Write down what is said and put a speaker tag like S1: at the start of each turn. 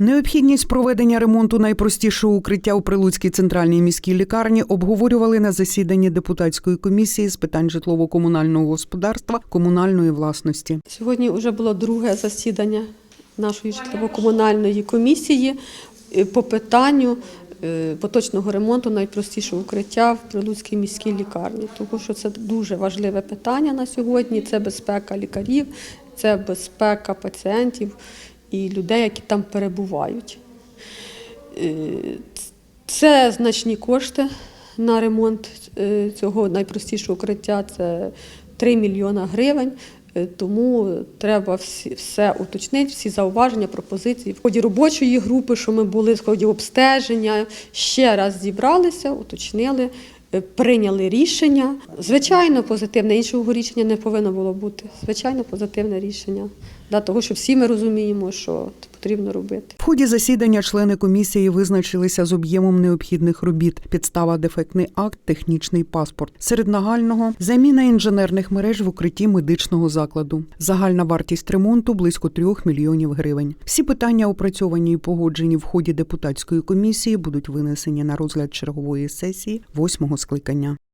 S1: Необхідність проведення ремонту найпростішого укриття у Прилуцькій центральній міській лікарні обговорювали на засіданні депутатської комісії з питань житлово-комунального господарства комунальної власності.
S2: Сьогодні вже було друге засідання нашої житлово-комунальної комісії е, по питанню е, поточного ремонту найпростішого укриття в Прилуцькій міській лікарні. Тому що це дуже важливе питання на сьогодні. Це безпека лікарів, це безпека пацієнтів і людей, які там перебувають. Е, Це значні кошти на ремонт е, цього найпростішого укриття. Це 3 мільйона гривень. Е, Тому треба всі, все уточнити, всі зауваження, пропозиції. В ході робочої групи, що ми були, в ході обстеження, ще раз зібралися, уточнили, прийняли рішення. Звичайно, позитивне, іншого рішення не повинно було бути. Звичайно, позитивне рішення. Да, того, що всі ми розуміємо, що потрібно робити.
S1: В ході засідання члени комісії визначилися з об'ємом необхідних робіт: підстава дефектний акт, технічний паспорт. Серед нагального заміна інженерних мереж в укритті медичного закладу. Загальна вартість ремонту близько трьох мільйонів гривень. Всі питання опрацьовані і погоджені в ході депутатської комісії будуть винесені на розгляд чергової сесії восьмого скликання.